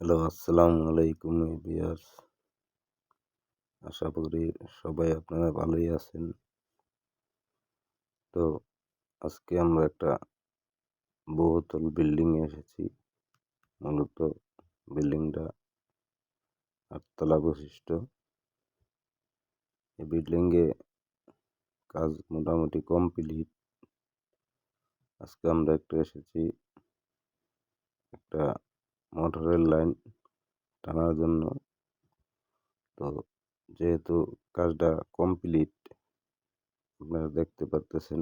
Hello, আসসালামু আলাইকুম বিয়ার্স আশা করি সবাই আপনারা ভালোই আছেন। তো আজকে আমরা একটা বহুতল বিল্ডিংয়ে এসেছি। মূলত বিল্ডিংটা আটতলা বৈশিষ্ট্য। এই বিল্ডিংয়ে কাজ মোটামুটি কমপ্লিট। আজকে আমরা একটা এসেছি একটা মোটরের লাইন টানার জন্য। তো যেহেতু কাজটা কমপ্লিট, আপনারা দেখতে পারতেছেন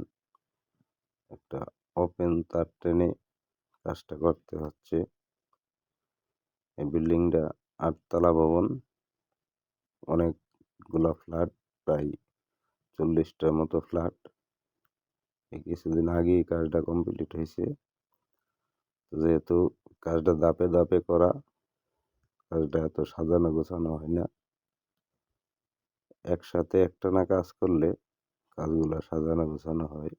একটা ওপেন তার টেনে কাজটা করতে হচ্ছে। এই বিল্ডিংটা আটতলা ভবন, অনেকগুলা ফ্ল্যাট, প্রায় চল্লিশটার মতো ফ্ল্যাট। এই কিছুদিন আগেই কাজটা কমপ্লিট হয়েছে। যেহেতু কাজটা দাপে দাপে করা, কাজটা এত সাজানো গোছানো হয় না। একসাথে একটানা কাজ করলে কাজগুলো সাজানো গোছানো হয়।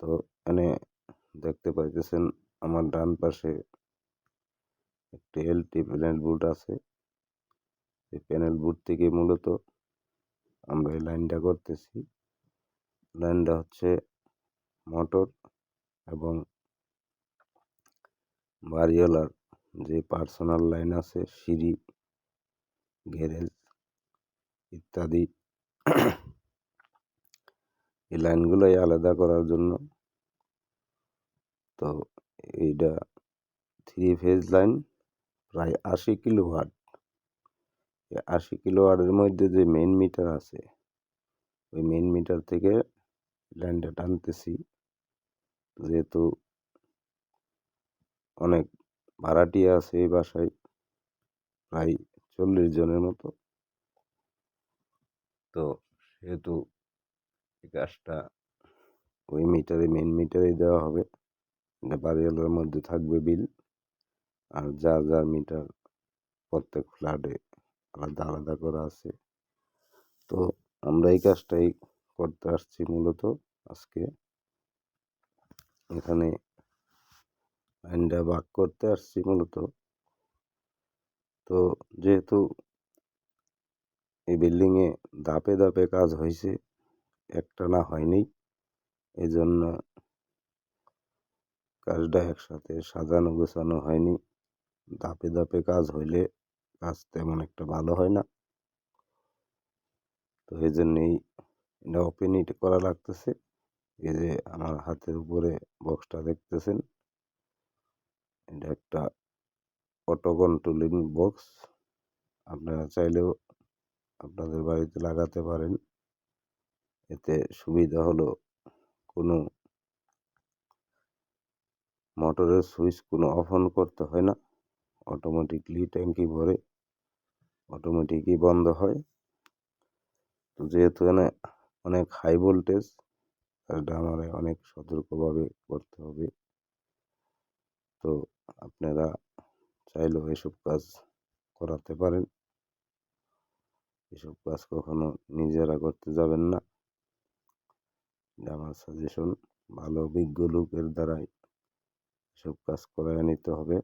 তো এখানে দেখতে পাইতেছেন আমার ডান পাশে একটি এলটি প্যানেল বুট আছে। এই প্যানেল বুট থেকে মূলত আমরা এই লাইনটা করতেছি। লাইনটা হচ্ছে মোটর এবং বাড়িওয়ালার যে পার্সোনাল লাইন আছে, সিঁড়ি, গ্যারেজ ইত্যাদি, এই লাইনগুলোই আলাদা করার জন্য। তো এইটা থ্রি ফেজ লাইন প্রায় আশি কিলো ওয়াট আশি কিলো ওয়াটের মধ্যে যে মেন মিটার আছে, ওই মেন মিটার থেকে লাইনটা টানতেছি। যেহেতু অনেক ভাড়াটিয়া আছে এই বাসায়। প্রায় চল্লিশ জনের মতো। তো সেহেতু এই কাজটা ওই মিটারে মেন মিটারেই দেওয়া হবে। বাড়িওয়ালার মধ্যে থাকবে বিল। আর যা যা মিটার প্রত্যেক ফ্ল্যাটে আলাদা আলাদা করা আছে। তো আমরা এই কাজটাই করতে আসছি মূলত আজকে। এখানে লাইনটা বাক করতে আসছি মূলত। তো যেহেতু এই বিল্ডিংয়ে ধাপে ধাপে কাজ হয়েছে একটানা হয়নি এই জন্য কাজটা একসাথে সাজানো গোছানো হয়নি। ধাপে ধাপে কাজ হইলে কাজ তেমন একটা ভালো হয় না। তো এই জন্যেই এটা ওপেনই করা লাগতেছে। এই যে আমার হাতের উপরে বক্সটা দেখতেছেন এটা একটা অটো কন্ট্রোলিং বক্স। আপনারা চাইলেও আপনাদের বাড়িতে লাগাতে পারেন। এতে সুবিধা হলো কোনো মোটরের সুইচ কোনো অফ অন করতে হয় না। অটোমেটিকলি ট্যাঙ্কি ভরে অটোমেটিকই বন্ধ হয়। তো যেহেতু এখানে অনেক হাই ভোল্টেজ কাজটা আমার অনেক সতর্কভাবে করতে হবে। তো আপনারা চাইলেও এসব কাজ করাতে পারেন। এসব কাজ কখনো নিজেরা করতে যাবেন না। আমার সাজেশন ভালো, অভিজ্ঞ লোকের দ্বারাই এসব কাজ করায় নিতে হবে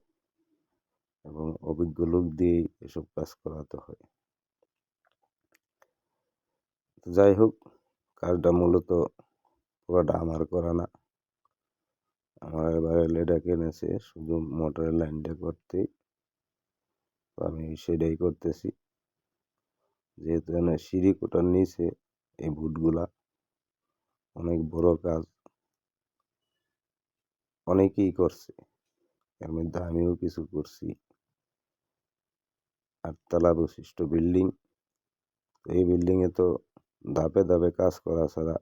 এবং অভিজ্ঞ লোক দিয়েই এসব কাজ করাতে হয়। যাই হোক, কাজটা মূলত পুরোটা আমার করা না। আমার এবারে লেডা কিনেছে শুধু মোটরের লাইনটা করতেই। তো আমি সেটাই করতেছি। যেহেতু এখানে সিঁড়ি কোটার নিচে, এই বুটগুলা অনেক বড় কাজ। অনেকেই করছে, এর মধ্যে আমিও কিছু করছি। আটতলা বিশিষ্ট বিল্ডিং এই বিল্ডিংয়ে তো ধাপে ধাপে কাজ করা ছাড়া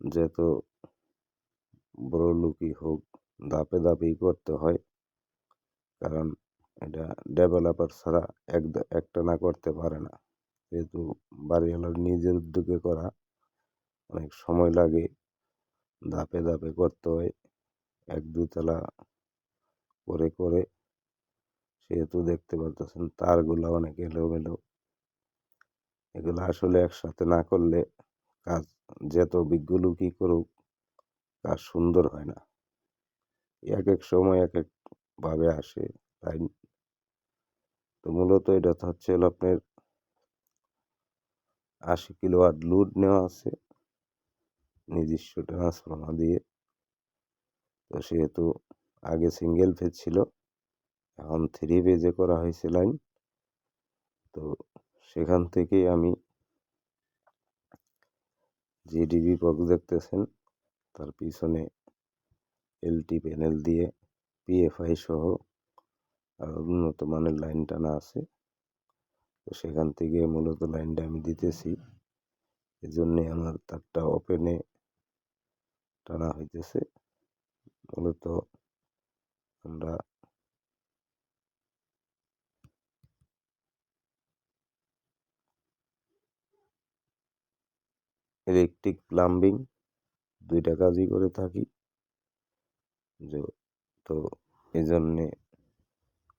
যেহেতু বড় লোকই হোক, ধাপে ধাপেই করতে হয়। কারণ এটা ডেভেলপার ছাড়া এক একটা না করতে পারে না। যেহেতু বাড়িওয়ালার নিজের উদ্যোগে করা, অনেক সময় লাগে ধাপে ধাপে করতে হয়। এক দুতলা করে করে সেহেতু দেখতে পারতেছেন তারগুলো অনেক এলোমেলো। এগুলো আসলে একসাথে না করলে কাজ যত অভিজ্ঞ লোকই করুক কাজ সুন্দর হয় না। এক এক সময় এক এক ভাবে আসে লাইন তো মূলত এটা তো হচ্ছে হলো আপনার আশি কিলো কিলোওয়াট লোড নেওয়া আছে, নিজস্ব ট্রান্সফর্মার দিয়ে। তো সেহেতু আগে সিঙ্গেল ফেজ ছিল, এখন থ্রি ফেজে করা হয়েছে লাইন তো সেখান থেকেই আমি যে ডিবি বক্স দেখতেছেন। তার পিছনে এলটি প্যানেল দিয়ে পিএফআই সহ আর উন্নত মানের লাইন টানা আছে। তো সেখান থেকে মূলত লাইনটা আমি দিতেছি। এজন্যে আমার তারটা ওপেনে টানা হইতেছে। মূলত আমরা ইলেকট্রিক প্লাম্বিং দুইটা কাজই করে থাকি। যে, তো এই জন্যে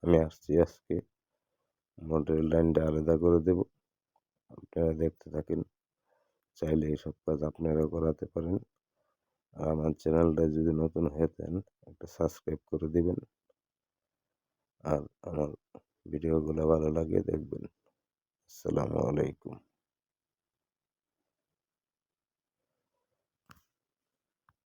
আমি আসছি আজকে। মোটরের লাইনটা আলাদা করে দেব। আপনারা দেখতে থাকেন। চাইলে এসব কাজ আপনারাও করাতে পারেন। আর আমার চ্যানেলটা যদি নতুন হয়ে থাকেন, একটা সাবস্ক্রাইব করে দিবেন। আর আমার ভিডিওগুলো ভালো লাগে দেখবেন। আসসালামু আলাইকুম।